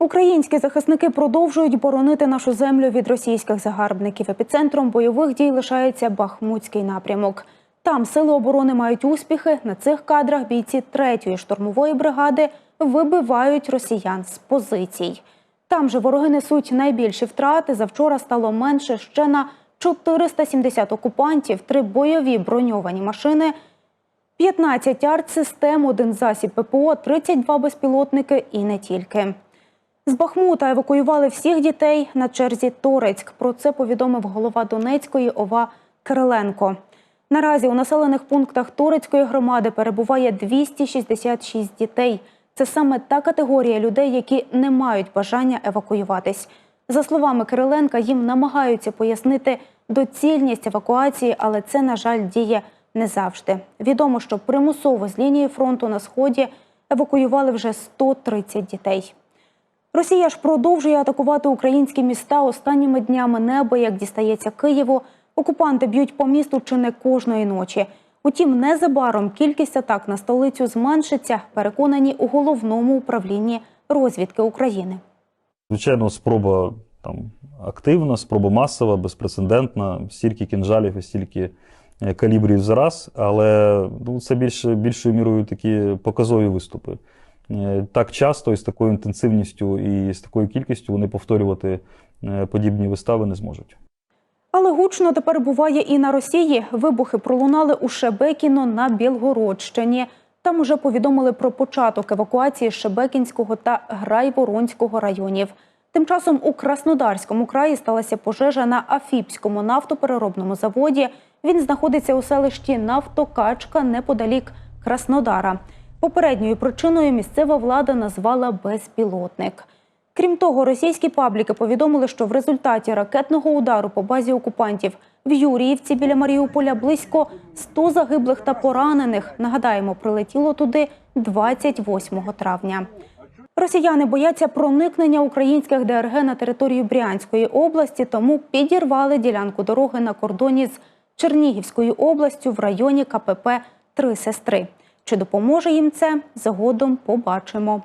Українські захисники продовжують боронити нашу землю від російських загарбників. Епіцентром бойових дій лишається Бахмутський напрямок. Там сили оборони мають успіхи. На цих кадрах бійці 3-ї штурмової бригади вибивають росіян з позицій. Там же вороги несуть найбільші втрати. Завчора стало менше ще на 470 окупантів, три бойові броньовані машини, 15 артсистем, один засіб ППО, 32 безпілотники і не тільки. З Бахмута евакуювали всіх дітей на черзі Торецьк. Про це повідомив голова Донецької ОВА Кириленко. Наразі у населених пунктах Торецької громади перебуває 266 дітей. Це саме та категорія людей, які не мають бажання евакуюватись. За словами Кириленка, їм намагаються пояснити доцільність евакуації, але це, на жаль, діє не завжди. Відомо, що примусово з лінії фронту на сході евакуювали вже 130 дітей. Росія ж продовжує атакувати українські міста останніми днями неба, як дістається Києву. Окупанти б'ють по місту чи не кожної ночі. Утім, незабаром кількість атак на столицю зменшиться, переконані у головному управлінні розвідки України. Звичайно, спроба там активна, спроба масова, безпрецедентна, стільки кінжалів і стільки е, калібрів за раз, але ну, це більше, більшою мірою такі показові виступи. Е, Так часто і з такою інтенсивністю і з такою кількістю вони повторювати е, подібні вистави не зможуть. Але гучно тепер буває і на Росії. Вибухи пролунали у Шебекіно на Білгородщині. Там уже повідомили про початок евакуації Шебекінського та Грайворонського районів. Тим часом у Краснодарському краї сталася пожежа на Афіпському нафтопереробному заводі. Він знаходиться у селищі Нафтокачка неподалік Краснодара. Попередньою причиною місцева влада назвала безпілотник. Крім того, російські пабліки повідомили, що в результаті ракетного удару по базі окупантів в Юріївці біля Маріуполя близько 100 загиблих та поранених. Нагадаємо, прилетіло туди 28 травня. Росіяни бояться проникнення українських ДРГ на територію Брянської області, тому підірвали ділянку дороги на кордоні з Чернігівською областю в районі КПП Три сестри. Чи допоможе їм це? Згодом побачимо.